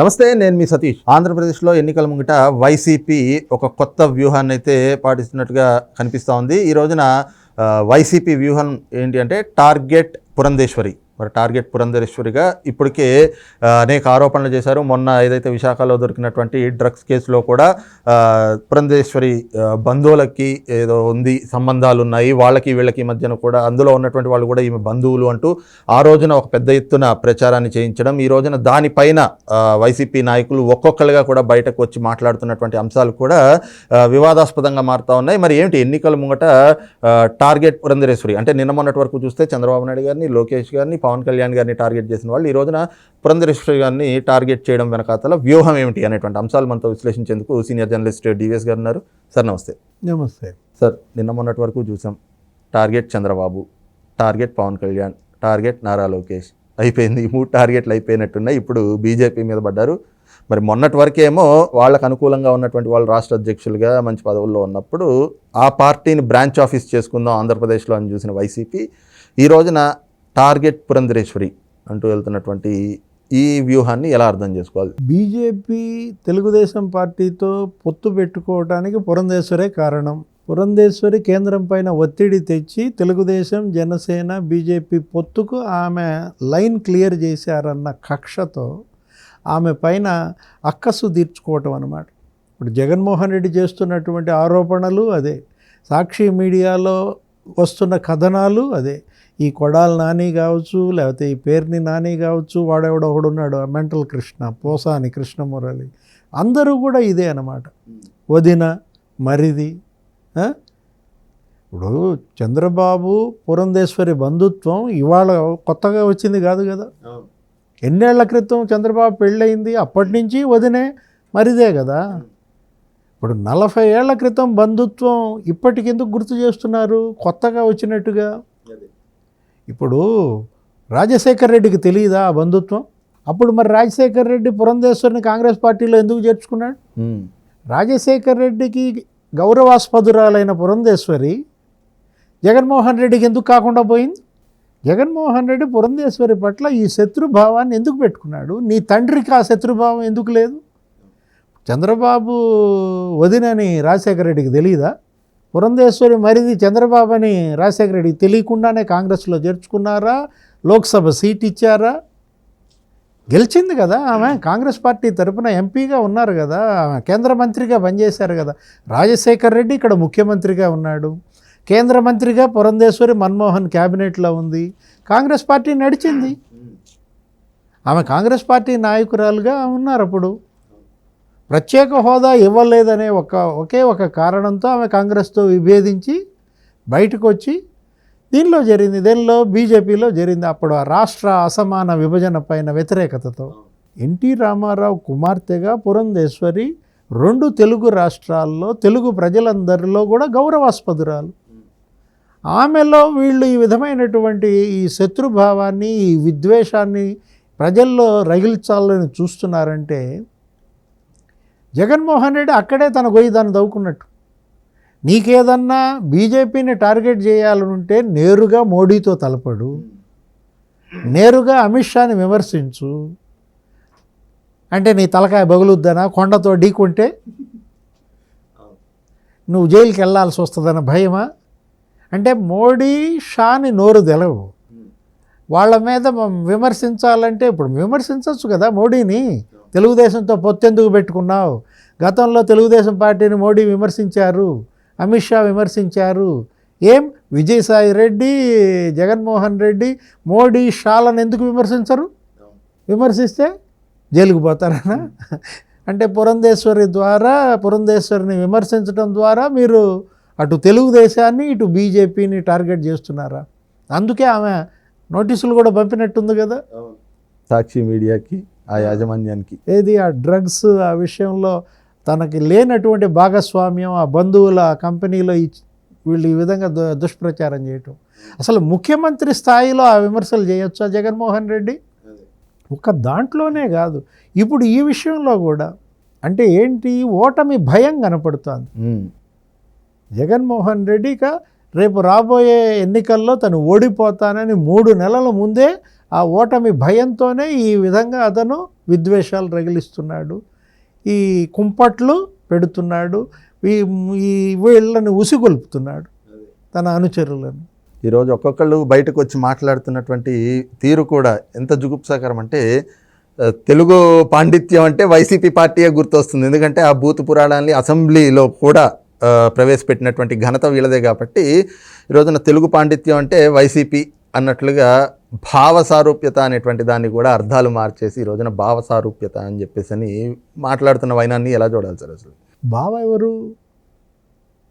నమస్తే నేను మీ సతీష్. ఆంధ్రప్రదేశ్లో ఎన్నికల ముంగిట వైసీపీ ఒక కొత్త వ్యూహాన్ని అయితే పాటిస్తున్నట్టుగా కనిపిస్తూ ఉంది. ఈ రోజున వైసీపీ వ్యూహం ఏంటి అంటే టార్గెట్ పురంధేశ్వరి. మరి టార్గెట్ పురంధేశ్వరిగా ఇప్పటికే అనేక ఆరోపణలు చేశారు. మొన్న ఏదైతే విశాఖలో దొరికినటువంటి డ్రగ్స్ కేసులో కూడా పురంధరేశ్వరి బంధువులకి ఏదో ఉంది సంబంధాలు ఉన్నాయి వాళ్ళకి వీళ్ళకి మధ్యన కూడా అందులో ఉన్నటువంటి వాళ్ళు కూడా ఈమె బంధువులు అంటూ ఆ రోజున ఒక పెద్ద ఎత్తున ప్రచారాన్ని చేయించడం ఈ రోజున దానిపైన వైసీపీ నాయకులు ఒక్కొక్కరుగా కూడా బయటకు వచ్చి మాట్లాడుతున్నటువంటి అంశాలు కూడా వివాదాస్పదంగా మారుతూ ఉన్నాయి. మరి ఏమిటి ఎన్నికల ముంగట టార్గెట్ పురంధరేశ్వరి? అంటే నిన్న మొన్నటి వరకు చూస్తే చంద్రబాబు నాయుడు గారిని లోకేష్ గారిని పవన్ కళ్యాణ్ గారిని టార్గెట్ చేసిన వాళ్ళు ఈ రోజున పురంధరేశ్వరి గారిని టార్గెట్ చేయడం వెనకాతల వ్యూహం ఏమిటి అనేటువంటి అంశాలు మనతో విశ్లేషించేందుకు సీనియర్ జర్నలిస్ట్ డివిఎస్ గారు ఉన్నారు. సార్ నమస్తే. నమస్తే. సార్ నిన్న మొన్నటి వరకు చూసాం. Target Chandrababu target Pawan Kalyan target Nara Lokesh అయిపోయింది. ఈ మూడు టార్గెట్లు అయిపోయినట్టున్నాయి. ఇప్పుడు బీజేపీ మీద పడ్డారు. మరి మొన్నటి వరకేమో వాళ్ళకు అనుకూలంగా ఉన్నటువంటి వాళ్ళు రాష్ట్ర అధ్యక్షులుగా మంచి పదవుల్లో ఉన్నప్పుడు ఆ పార్టీని బ్రాంచ్ ఆఫీస్ చేసుకుందాం ఆంధ్రప్రదేశ్లో అని చూసిన వైసీపీ ఈ రోజున టార్గెట్ పురంధరేశ్వరి అంటూ వెళ్తున్నటువంటి ఈ వ్యూహాన్ని ఎలా అర్థం చేసుకోవాలి? బీజేపీ తెలుగుదేశం పార్టీతో పొత్తు పెట్టుకోవడానికి పురంధేశ్వరే కారణం. పురంధేశ్వరి కేంద్రం పైన ఒత్తిడి తెచ్చి తెలుగుదేశం జనసేన బీజేపీ పొత్తుకు ఆమె లైన్ క్లియర్ చేశారన్న కక్షతో ఆమె పైన అక్కసు తీర్చుకోవటం అనమాట ఇప్పుడు జగన్మోహన్ రెడ్డి చేస్తున్నటువంటి ఆరోపణలు అదే. సాక్షి మీడియాలో వస్తున్న కథనాలు అదే. ఈ కొడాల నాని కావచ్చు లేకపోతే ఈ పేరుని నాని కావచ్చు వాడెవడో ఒకడు ఉన్నాడు మెంటల్ కృష్ణ పోసాని కృష్ణమురళి. అందరూ కూడా ఇదే అన్నమాట. వదిన మరిది? ఇప్పుడు చంద్రబాబు పురంధేశ్వరి బంధుత్వం ఇవాళ కొత్తగా వచ్చింది కాదు కదా? ఎన్నేళ్ళ క్రితం చంద్రబాబు పెళ్ళయింది? అప్పటి నుంచి వదినే మరిదే కదా? ఇప్పుడు నలభై ఏళ్ళ క్రితం బంధుత్వం ఇప్పటికెందుకు గుర్తు చేస్తున్నారు? కొత్తగా వచ్చినట్టుగా? ఇప్పుడు రాజశేఖర్ రెడ్డికి తెలియదా ఆ బంధుత్వం? అప్పుడు మరి రాజశేఖర్ రెడ్డి పురంధేశ్వరిని కాంగ్రెస్ పార్టీలో ఎందుకు చేర్చుకున్నాడు? రాజశేఖర్ రెడ్డికి గౌరవాస్పదురాలైన పురంధేశ్వరి జగన్మోహన్ రెడ్డికి ఎందుకు కాకుండా పోయింది? జగన్మోహన్ రెడ్డి పురంధేశ్వరి పట్ల ఈ శత్రుభావాన్ని ఎందుకు పెట్టుకున్నాడు? నీ తండ్రికి ఆ శత్రుభావం ఎందుకు లేదు? చంద్రబాబు వదినని రాజశేఖర రెడ్డికి తెలియదా పురంధేశ్వరి మరిది చంద్రబాబు అని రాజశేఖర రెడ్డికి తెలియకుండానే కాంగ్రెస్లో చేర్చుకున్నారా? లోక్సభ సీట్ ఇచ్చారా? గెలిచింది కదా ఆమె. కాంగ్రెస్ పార్టీ తరపున ఎంపీగా ఉన్నారు కదా ఆమె. కేంద్ర మంత్రిగా పనిచేశారు కదా. రాజశేఖర్ రెడ్డి ఇక్కడ ముఖ్యమంత్రిగా ఉన్నాడు. కేంద్ర మంత్రిగా పురంధేశ్వరి మన్మోహన్ క్యాబినెట్లో ఉంది. కాంగ్రెస్ పార్టీ నడిచింది. ఆమె కాంగ్రెస్ పార్టీ నాయకురాలుగా ఉన్నారు అప్పుడు. ప్రత్యేక హోదా ఇవ్వలేదనే ఒక ఒకే ఒక కారణంతో ఆమె కాంగ్రెస్తో విభేదించి బయటకు వచ్చి దీనిలో జరిగింది. దీనిలో? బీజేపీలో జరిగింది. అప్పుడు ఆ రాష్ట్ర అసమాన విభజన పైన వ్యతిరేకతతో. ఎన్టీ రామారావు కుమార్తెగా పురంధేశ్వరి రెండు తెలుగు రాష్ట్రాల్లో తెలుగు ప్రజలందరిలో కూడా గౌరవాస్పదురాలు. ఆమెలో వీళ్ళు ఈ విధమైనటువంటి ఈ శత్రుభావాన్ని ఈ విద్వేషాన్ని ప్రజల్లో రగిల్చాలని చూస్తున్నారంటే జగన్మోహన్ రెడ్డి అక్కడే తన గొయ్యి దాన్ని దవ్వుకున్నట్టు. నీకేదన్నా బీజేపీని టార్గెట్ చేయాలనుంటే నేరుగా మోడీతో తలపడు. నేరుగా అమిత్ షాని విమర్శించు. అంటే నీ తలకాయ బగులుద్దనా? కొండతో ఢీకుంటే? నువ్వు జైలుకి వెళ్ళాల్సి వస్తుందన్న భయమా? అంటే మోడీ షాని నోరు తెలవు. వాళ్ళ మీద విమర్శించాలంటే ఇప్పుడు విమర్శించవచ్చు కదా మోడీని. తెలుగుదేశంతో పొత్తెందుకు పెట్టుకున్నావు? గతంలో తెలుగుదేశం పార్టీని మోడీ విమర్శించారు అమిత్ షా విమర్శించారు. ఏం? విజయసాయి రెడ్డి జగన్మోహన్ రెడ్డి మోడీ షాలను ఎందుకు విమర్శించరు? విమర్శిస్తే జైలుకు పోతారనా? అంటే పురంధేశ్వరి ద్వారా పురంధేశ్వరిని విమర్శించడం ద్వారా మీరు అటు తెలుగుదేశాన్ని ఇటు బీజేపీని టార్గెట్ చేస్తున్నారా? అందుకే ఆమె నోటీసులు కూడా పంపినట్టుంది కదా. సాక్షి మీడియాకి ఆ యాజమాన్యానికి. ఏది? ఆ డ్రగ్స్ ఆ విషయంలో తనకి లేనటువంటి భాగస్వామ్యం ఆ బంధువుల ఆ కంపెనీలో వీళ్ళు ఈ విధంగా దు- దుష్ప్రచారం చేయటం. అసలు ముఖ్యమంత్రి స్థాయిలో ఆ విమర్శలు చేయొచ్చా జగన్మోహన్ రెడ్డి? ఒక దాంట్లోనే కాదు. ఇప్పుడు ఈ విషయంలో కూడా అంటే ఏంటి? ఓటమి భయం కనపడుతోంది. జగన్మోహన్ రెడ్డిక రేపు రాబోయే ఎన్నికల్లో తను ఓడిపోతానని మూడు నెలల ముందే ఆ ఓటమి భయంతోనే ఈ విధంగా అతను విద్వేషాలు రగిలిస్తున్నాడు. ఈ కుంపట్లు పెడుతున్నాడు. ఈ ఈ వీళ్ళని ఉసిగొల్పుతున్నాడు తన అనుచరులను. ఈరోజు ఒక్కొక్కళ్ళు బయటకు వచ్చి మాట్లాడుతున్నటువంటి తీరు కూడా ఎంత జుగుప్సాకరం అంటే తెలుగు పాండిత్యం అంటే వైసీపీ పార్టీయే గుర్తొస్తుంది. ఎందుకంటే ఆ బూత్ పురాణాన్ని అసెంబ్లీలో కూడా ప్రవేశపెట్టినటువంటి ఘనత వీళ్ళదే కాబట్టి ఈ రోజున తెలుగు పాండిత్యం అంటే వైసీపీ అన్నట్లుగా భావ సారూప్యత అనేటువంటి దాన్ని కూడా అర్థాలు మార్చేసి ఈ రోజున భావ సారూప్యత అని చెప్పేసి అని మాట్లాడుతున్న వైనాన్ని ఎలా చూడాలి సార్ అసలు? బావ ఎవరు?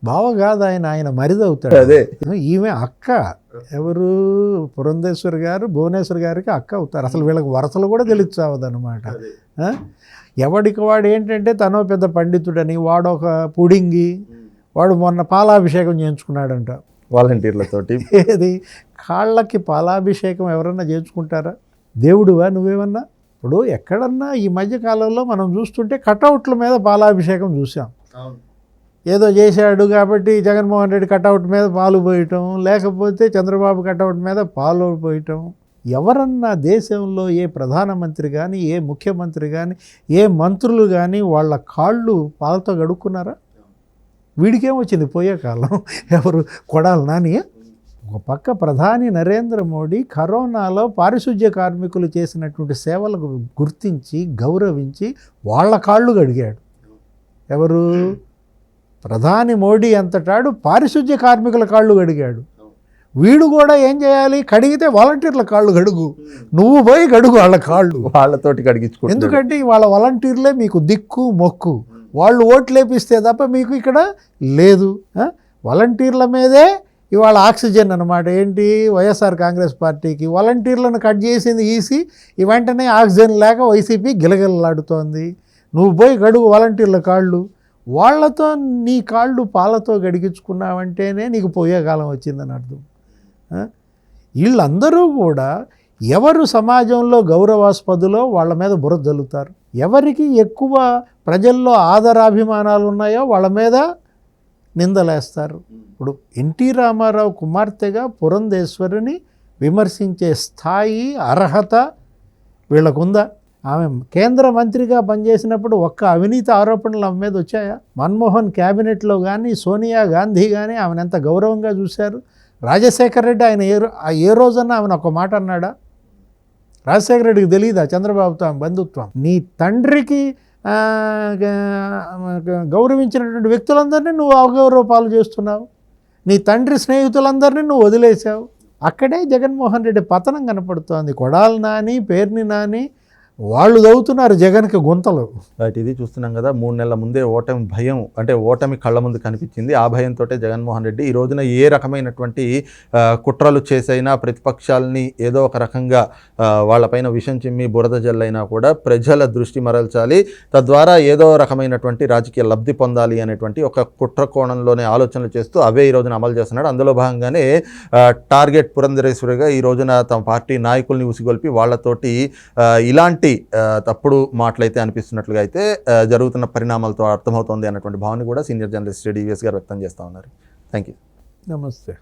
బావ కాదు ఆయన ఆయన మరిదవుతాడు అదే. ఈమె అక్క. ఎవరు? పురంధేశ్వరి గారు భువనేశ్వర్ గారికి అక్క అవుతారు. అసలు వీళ్ళకి వరసలు కూడా తెలియచావదు అనమాట ఎవడికి వాడు ఏంటంటే తనో పెద్ద పండితుడని వాడు ఒక పుడింగి వాడు మొన్న పాలాభిషేకం చేయించుకున్నాడంట. వాలంటీర్లతోటి. ఏది? కాళ్ళకి పాలాభిషేకం ఎవరన్నా చేయించుకుంటారా? దేవుడువా నువ్వేమన్నా? ఇప్పుడు ఎక్కడన్నా ఈ మధ్య కాలంలో మనం చూస్తుంటే కటౌట్ల మీద పాలాభిషేకం చూసాం. ఏదో చేశాడు కాబట్టి జగన్మోహన్ రెడ్డి కటౌట్ మీద పాలు పోయటం లేకపోతే చంద్రబాబు కటౌట్ మీద పాలు పోయటం. ఎవరన్నా దేశంలో ఏ ప్రధానమంత్రి కానీ ఏ ముఖ్యమంత్రి కానీ ఏ మంత్రులు కానీ వాళ్ళ కాళ్ళు పాలతో గడుక్కున్నారా? వీడికేం వచ్చింది పోయే కాలం. ఎవరు? కొడాలి నాని. ఒక పక్క ప్రధాని నరేంద్ర మోడీ కరోనాలో పారిశుధ్య కార్మికులు చేసినటువంటి సేవలకు గుర్తించి గౌరవించి వాళ్ళ కాళ్ళు గడిగాడు ఎవరు? ప్రధాని మోడీ అంతటాడు పారిశుధ్య కార్మికుల కాళ్ళు గడిగాడు వీడు కూడా ఏం చేయాలి? కడిగితే వాలంటీర్ల కాళ్ళు గడుగు నువ్వు పోయి గడుగు వాళ్ళ కాళ్ళు. వాళ్ళతోటి కడిగించుకుంటారు ఎందుకంటే వాళ్ళ వాలంటీర్లే మీకు దిక్కు మొక్కు. వాళ్ళు ఓట్లు వేపిస్తే తప్ప మీకు ఇక్కడ లేదు. వాలంటీర్ల మీదే ఇవాళ ఆక్సిజన్ అన్నమాట. ఏంటి? వైఎస్ఆర్ కాంగ్రెస్ పార్టీకి వాలంటీర్లను కట్ చేసింది ఈసీ. ఈ వెంటనే ఆక్సిజన్ లేక వైసీపీ గిలగిలలాడుతోంది. నువ్వు పోయి గడుగు వాలంటీర్ల కాళ్ళు. వాళ్ళతో నీ కాళ్ళు పాలతో గడిగించుకున్నావంటేనే నీకు పోయే కాలం వచ్చిందని అర్థం. వీళ్ళందరూ కూడా ఎవరు సమాజంలో గౌరవాస్పదులో వాళ్ళ మీద బురద జల్లుతారు? ఎవరికి ఎక్కువ ప్రజల్లో ఆదరాభిమానాలు ఉన్నాయో వాళ్ళ మీద నిందలేస్తారు. ఇప్పుడు ఎన్టీ రామారావు కుమార్తెగా పురంధేశ్వరిని విమర్శించే స్థాయి అర్హత వీళ్ళకుందా? ఆమె కేంద్ర మంత్రిగా పనిచేసినప్పుడు ఒక్క అవినీతి ఆరోపణలు ఆమె మీద వచ్చాయా? మన్మోహన్ క్యాబినెట్లో కానీ సోనియా గాంధీ కానీ ఆమెను ఎంత గౌరవంగా చూశారు? రాజశేఖర రెడ్డి ఆయన ఏ ఆ ఏ రోజన్నా ఆమెను ఒక మాట అన్నాడా? రాజశేఖర రెడ్డికి తెలియదా చంద్రబాబుతో బంధుత్వం. నీ తండ్రికి గౌరవించినటువంటి వ్యక్తులందరినీ నువ్వు అవగౌరవపాలు చేస్తున్నావు. నీ తండ్రి స్నేహితులందరినీ నువ్వు వదిలేశావు. అక్కడే జగన్మోహన్ రెడ్డి పతనం కనపడుతోంది. కొడాలి నాని పేర్ని నాని వాళ్ళు చదువుతున్నారు జగన్కి గుంతలు. ఇది చూస్తున్నాం కదా మూడు నెలల ముందే ఓటమి భయం అంటే ఓటమి కళ్ళ ముందు కనిపించింది. ఆ భయంతో జగన్మోహన్ రెడ్డి ఈ రోజున ఏ రకమైనటువంటి కుట్రలు చేసైనా ప్రతిపక్షాలని ఏదో ఒక రకంగా వాళ్ళపైన విషం చిమ్మి బురద జల్లైనా కూడా ప్రజల దృష్టి మరల్చాలి. తద్వారా ఏదో రకమైనటువంటి రాజకీయ లబ్ధి పొందాలి అనేటువంటి ఒక కుట్ర కోణంలోనే ఆలోచనలు చేస్తూ అవే ఈ రోజున అమలు చేస్తున్నాడు. అందులో భాగంగానే టార్గెట్ పురంధరేశ్వరిగా ఈ రోజున తమ పార్టీ నాయకుల్ని ఉసిగొల్పి వాళ్ళతోటి ఇలాంటి ఇలాంటి తప్పుడు మాటలైతే అనిపిస్తున్నట్లుగా అయితే జరుగుతున్న పరిణామాలతో అర్థమవుతోంది అన్నటువంటి భావన కూడా సీనియర్ జర్నలిస్ట్ డివిఎస్ గారు వ్యక్తం చేస్తూ ఉన్నారు. థ్యాంక్ యూ నమస్తే.